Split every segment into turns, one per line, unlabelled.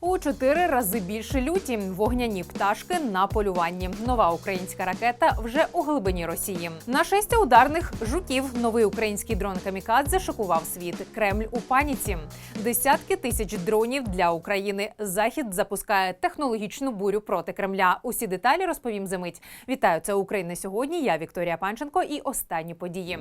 У чотири рази більше люті вогняні пташки на полюванні. Нова українська ракета вже у глибині Росії. На Нашестя ударних жуків. Новий український дрон Камікадзе шокував світ. Кремль у паніці. Десятки тисяч дронів для України. Захід запускає технологічну бурю проти Кремля. Усі деталі розповім за мить. Вітаю, це Україна сьогодні. Я Вікторія Панченко і останні події.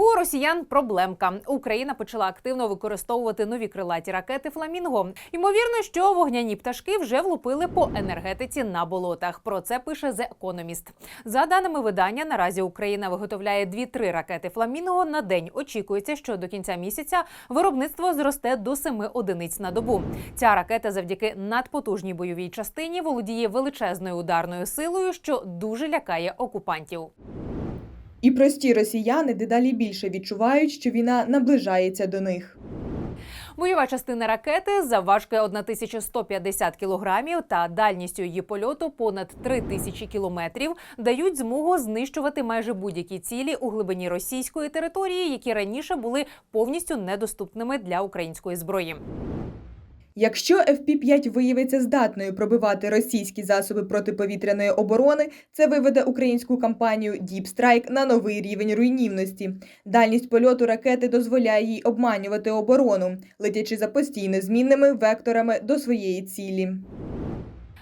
У росіян проблемка. Україна почала активно використовувати нові крилаті ракети Фламінго. Ймовірно, що вогняні пташки вже влупили по енергетиці на болотах. Про це пише The Economist. За даними видання, наразі Україна виготовляє 2-3 ракети Фламінго на день. Очікується, що до кінця місяця виробництво зросте до 7 одиниць на добу. Ця ракета завдяки надпотужній бойовій частині володіє величезною ударною силою, що дуже лякає окупантів.
І прості росіяни дедалі більше відчувають, що війна наближається до них.
Бойова частина ракети завважки 1150 кілограмів та дальністю її польоту понад 3000 кілометрів дають змогу знищувати майже будь-які цілі у глибині російської території, які раніше були повністю недоступними для української зброї.
Якщо FP-5 виявиться здатною пробивати російські засоби протиповітряної оборони, це виведе українську кампанію Deep Strike на новий рівень руйнівності. Дальність польоту ракети дозволяє їй обманювати оборону, летячи за постійно змінними векторами до своєї цілі.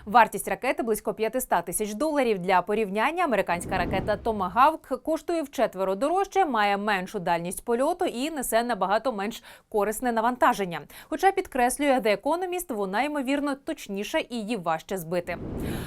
Вартість ракети близько 500 тисяч доларів. Для порівняння американська ракета Томагавк коштує вчетверо дорожче, має меншу дальність польоту і несе набагато менш корисне навантаження. Хоча підкреслює The Economist, вона ймовірно точніша і її важче збити.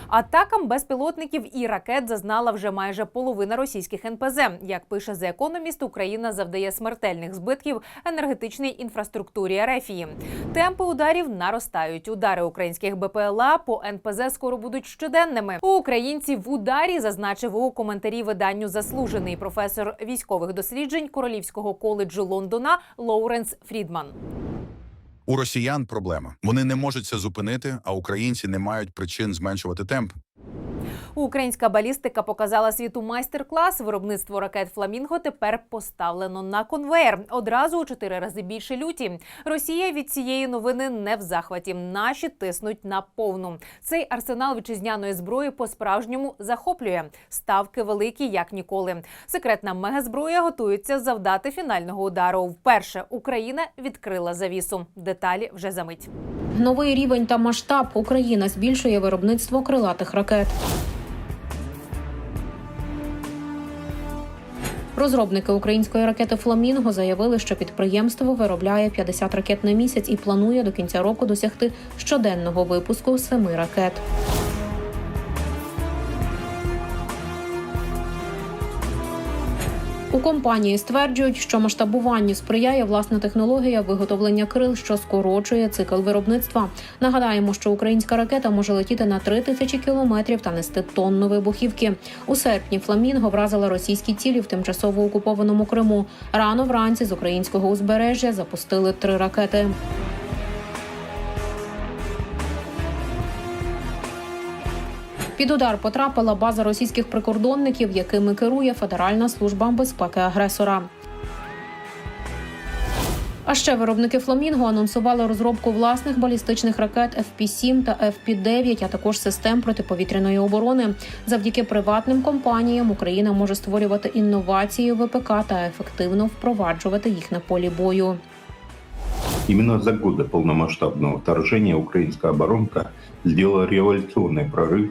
Атакам безпілотників і ракет зазнала вже майже половина російських НПЗ. Як пише The Economist, Україна завдає смертельних збитків енергетичній інфраструктурі Ерефії. Темпи ударів наростають. Удари українських БПЛА по НПЗ скоро будуть щоденними. У українців в ударі зазначив у коментарі виданню заслужений професор військових досліджень Королівського коледжу Лондона Лоуренс Фрідман.
У росіян проблема. Вони не можуть це зупинити, а українці не мають причин зменшувати темп.
Українська балістика показала світу майстер-клас. Виробництво ракет Фламінго тепер поставлено на конвейер. Одразу у чотири рази більше люті. Росія від цієї новини не в захваті. Наші тиснуть на повну. Цей арсенал вітчизняної зброї по-справжньому захоплює. Ставки великі як ніколи. Секретна мегазброя готується завдати фінального удару. Вперше Україна відкрила завісу. Деталі вже за мить.
Новий рівень та масштаб Україна збільшує виробництво крилатих ракет. Розробники української ракети Фламінго заявили, що підприємство виробляє 50 ракет на місяць і планує до кінця року досягти щоденного випуску семи ракет. У компанії стверджують, що масштабуванню сприяє власна технологія виготовлення крил, що скорочує цикл виробництва. Нагадаємо, що українська ракета може летіти на 3 тисячі кілометрів та нести тонну вибухівки. У серпні Фламінго вразила російські цілі в тимчасово окупованому Криму. Рано вранці з українського узбережжя запустили три ракети. Під удар потрапила база російських прикордонників, якими керує Федеральна служба безпеки агресора. А ще виробники Фламінго анонсували розробку власних балістичних ракет FP-7 та FP-9, а також систем протиповітряної оборони. Завдяки приватним компаніям Україна може створювати інновації в ВПК та ефективно впроваджувати їх на полі бою.
Именно за годы полномасштабного вторжения украинская оборонка сделала революционный прорыв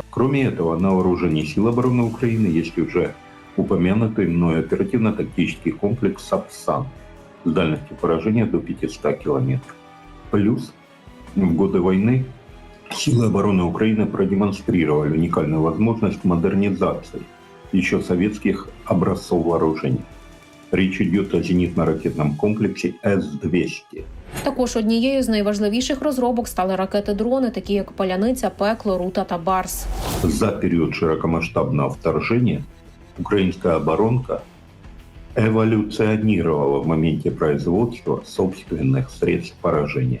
Кроме этого, на вооружении сил обороны Украины есть уже упомянутый мной оперативно-тактический комплекс «Сапсан» с дальностью поражения до 500 километров. Плюс в годы войны силы обороны Украины продемонстрировали уникальную возможность модернизации еще советских образцов вооружений. Речь идет о зенитно-ракетном комплексе С-200.
Також однією з найважливіших розробок стали ракети-дрони, такі як Паляниця, Пекло, Рута та Барс.
За период широкомасштабного вторжения украинская оборонка эволюционировала в моменте производства собственных средств поражения.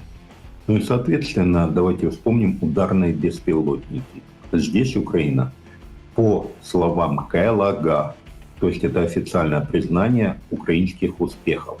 Ну и, соответственно, давайте вспомним ударные беспилотники. Здесь Украина, по словам КЛАГА, то есть это официальное признание украинских успехов,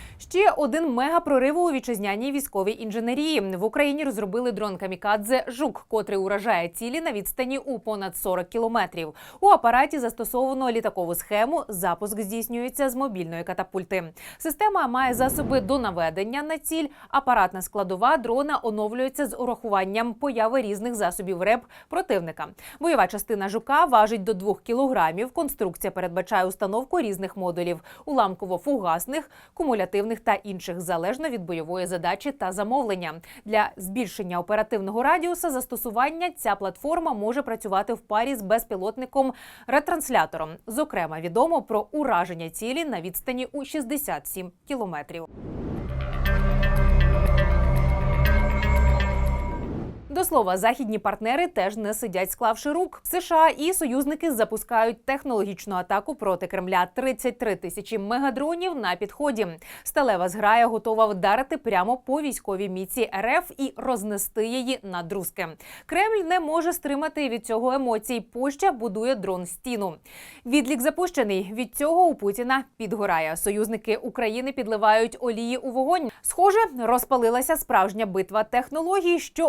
Ще один мегапрорив у вітчизняній військовій інженерії. В Україні розробили дрон камікадзе Жук, котрий уражає цілі на відстані у понад 40 кілометрів. У апараті застосовано літакову схему. Запуск здійснюється з мобільної катапульти. Система має засоби до наведення на ціль. Апаратна складова дрона оновлюється з урахуванням появи різних засобів РЕП противника. Бойова частина жука важить до 2 кілограмів. Конструкція передбачає установку різних модулів уламково-фугасних, кумулятивних та інших залежно від бойової задачі та замовлення. Для збільшення оперативного радіуса застосування ця платформа може працювати в парі з безпілотником ретранслятором. Зокрема, відомо про ураження цілі на відстані у 67 кілометрів. До слова, західні партнери теж не сидять, склавши рук. США і союзники запускають технологічну атаку проти Кремля. 33 тисячі мегадронів на підході. Сталева зграя готова вдарити прямо по військовій міці РФ і рознести її на друзки. Кремль не може стримати від цього емоцій. Польща будує дрон стіну. Відлік запущений. Від цього у Путіна підгорає. Союзники України підливають олії у вогонь. Схоже, розпалилася справжня битва технологій, що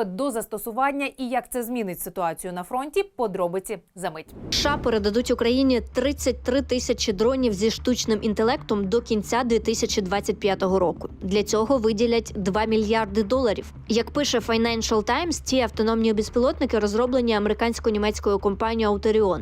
готове до застосування, і як це змінить ситуацію на фронті. Подробиці за мить.
США передадуть Україні 33 тисячі дронів зі штучним інтелектом до кінця 2025 року. Для цього виділять 2 мільярди доларів. Як пише Financial Times, ці автономні безпілотники розроблені американсько-німецькою компанією Auterion,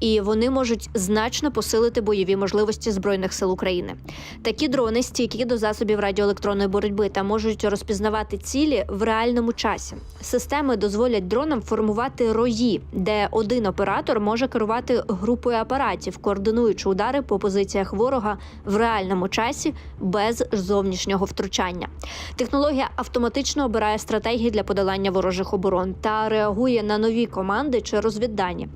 і вони можуть значно посилити бойові можливості збройних сил України. Такі дрони стійкі до засобів радіоелектронної боротьби та можуть розпізнавати цілі в реальному часі. Системи дозволять дронам формувати рої, де один оператор може керувати групою апаратів, координуючи удари по позиціях ворога в реальному часі без зовнішнього втручання. Технологія автоматично обирає стратегії для подолання ворожих оборон та реагує на нові команди чи розвіддані.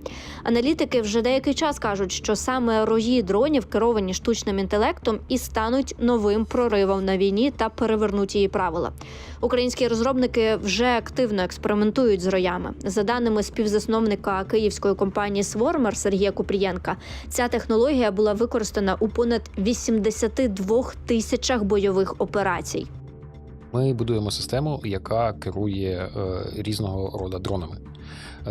Аналітики вже деякий час кажуть, що саме рої дронів, керовані штучним інтелектом, і стануть новим проривом на війні та перевернуть її правила. Українські розробники вже активно експериментують з роями. За даними співзасновника київської компанії Свормер Сергія Купрієнка, ця технологія була використана у понад 82 тисячах бойових операцій.
Ми будуємо систему, яка керує е, різного роду дронами,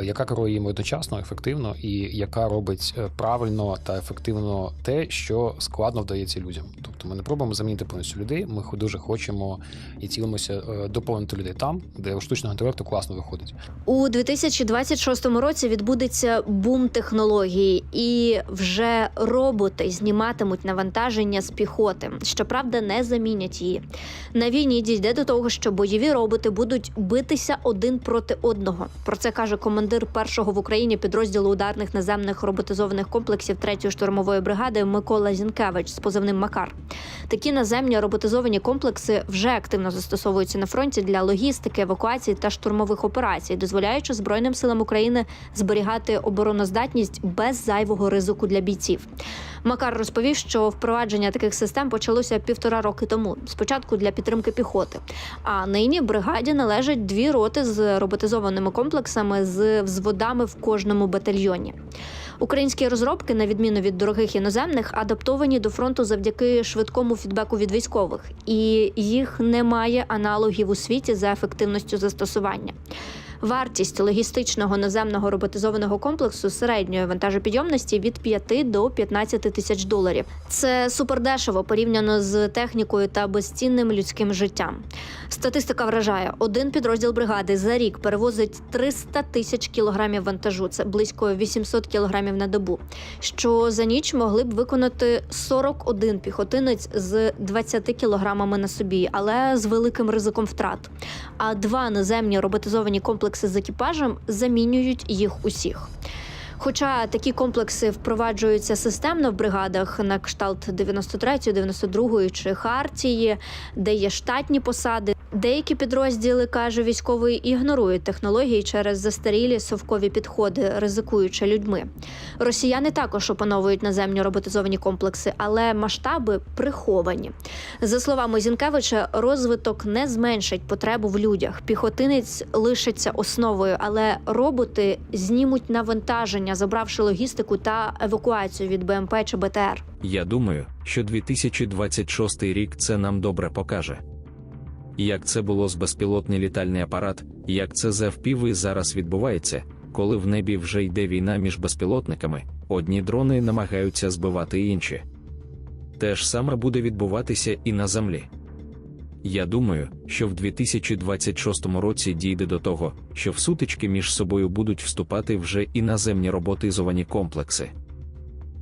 яка керує їм одночасно, ефективно, і яка робить е, правильно та ефективно те, що складно вдається людям. Тобто Тобто ми не пробуємо замінити повністю людей. Ми дуже хочемо і цілимося е, доповнити людей там, де у штучного інтелекту класно виходить.
У 2026 році відбудеться бум технологій, і вже роботи зніматимуть навантаження з піхоти. Щоправда, не замінять її. На війні дійде до того, що бойові роботи будуть битися один проти одного. Про це каже командир першого в Україні підрозділу ударних наземних роботизованих комплексів 3-ї штурмової бригади Микола Зінкевич з позивним Макар. Такі наземні роботизовані комплекси вже активно застосовуються на фронті для логістики, евакуації та штурмових операцій, дозволяючи Збройним силам України зберігати обороноздатність без зайвого ризику для бійців. Макар розповів, що впровадження таких систем почалося півтора роки тому. Спочатку для підтримки піхоти. А нині бригаді належать дві роти з роботизованими комплексами з взводами в кожному батальйоні. Українські розробки, на відміну від дорогих іноземних, адаптовані до фронту завдяки швидкому фідбеку від військових, і їх немає аналогів у світі за ефективністю застосування. Вартість логістичного наземного роботизованого комплексу середньої вантажопідйомності від 5 до 15 тисяч доларів. Це супердешево порівняно з технікою та безцінним людським життям. Статистика вражає: один підрозділ бригади за рік перевозить 300 тисяч кілограмів вантажу. Це близько 800 кілограмів на добу. Що за ніч могли б виконати 41 піхотинець з 20 кілограмами на собі, але з великим ризиком втрат. А два наземні роботизовані комплекси з екіпажем замінюють їх усіх. Хоча такі комплекси впроваджуються системно в бригадах на кшталт 93-ї, 92-ї чи Хартії, де є штатні посади. Деякі підрозділи, каже військовий, ігнорують технології через застарілі совкові підходи, ризикуючи людьми. Росіяни також опановують наземні роботизовані комплекси, але масштаби приховані. За словами Зінкевича, розвиток не зменшить потребу в людях. Піхотинець лишиться основою, але роботи знімуть навантаження, забравши логістику та евакуацію від БМП чи БТР.
Я думаю, що 2026 рік це нам добре покаже. Як це було з безпілотний літальний апарат, як це з FPV зараз відбувається, коли в небі вже йде війна між безпілотниками, одні дрони намагаються збивати інші. Те ж саме буде відбуватися і на землі. Я думаю, що в 2026 році дійде до того, що в сутички між собою будуть вступати вже і наземні роботизовані комплекси.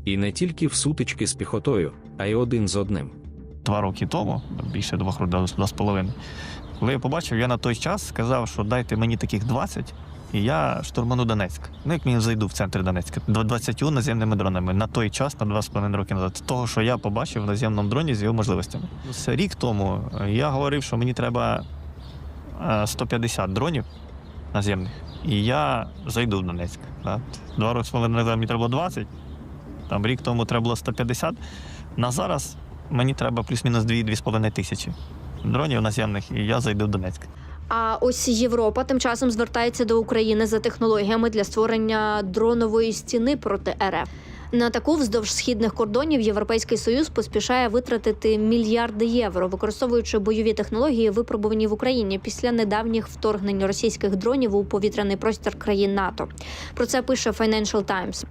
І не тільки в сутички з піхотою, а й один з одним.
два роки тому, більше двох років, два з половиною. Коли я побачив, я на той час сказав, що дайте мені таких 20, і я штурману Донецьк. Ну, як мені зайду в центр Донецька, Дв- 20 наземними дронами на той час, на 2,5 роки назад, того, що я побачив в наземному дроні з його можливостями. Рік тому е, я говорив, що мені треба е, 150 дронів наземних, і я зайду в Донецьк. Два роки назад мені треба було 20, там рік тому треба було 150. На зараз мені треба плюс-мінус 2-2,5 тисячі дронів наземних, і я зайду в Донецьк.
А ось Європа тим часом звертається до України за технологіями для створення дронової стіни проти РФ. На таку вздовж східних кордонів Європейський Союз поспішає витратити мільярди євро, використовуючи бойові технології, випробувані в Україні після недавніх вторгнень російських дронів у повітряний простір країн НАТО. Про це пише Financial Times.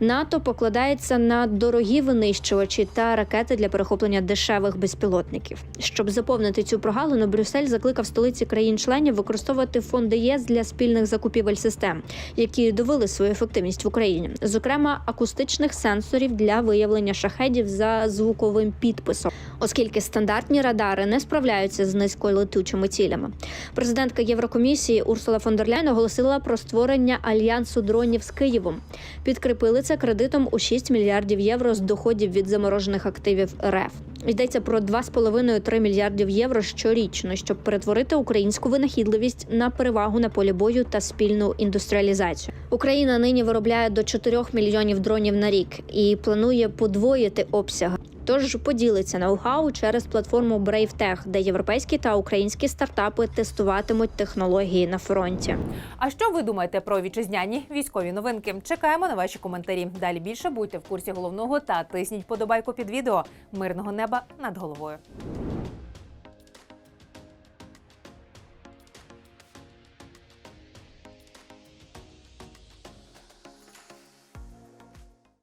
НАТО покладається на дорогі винищувачі та ракети для перехоплення дешевих безпілотників. Щоб заповнити цю прогалину, Брюссель закликав столиці країн-членів використовувати фонди ЄС для спільних закупівель систем, які довели свою ефективність в Україні, зокрема акустичних сенсорів для виявлення шахедів за звуковим підписом, оскільки стандартні радари не справляються з низьколетучими цілями. Президентка Єврокомісії Урсула фон дер Ляйн оголосила про створення альянсу дронів з Києвом. Підкріпили це кредитом у 6 мільярдів євро з доходів від заморожених активів РФ. Йдеться про 2,5-3 мільярдів євро щорічно, щоб перетворити українську винахідливість на перевагу на полі бою та спільну індустріалізацію. Україна нині виробляє до 4 мільйонів дронів на рік і планує подвоїти обсяг. Тож поділиться ноу-хау через платформу BraveTech, де європейські та українські стартапи тестуватимуть технології на фронті.
А що ви думаєте про вітчизняні військові новинки? Чекаємо на ваші коментарі. Далі більше будьте в курсі головного та тисніть подобайку під відео. Мирного неба над головою.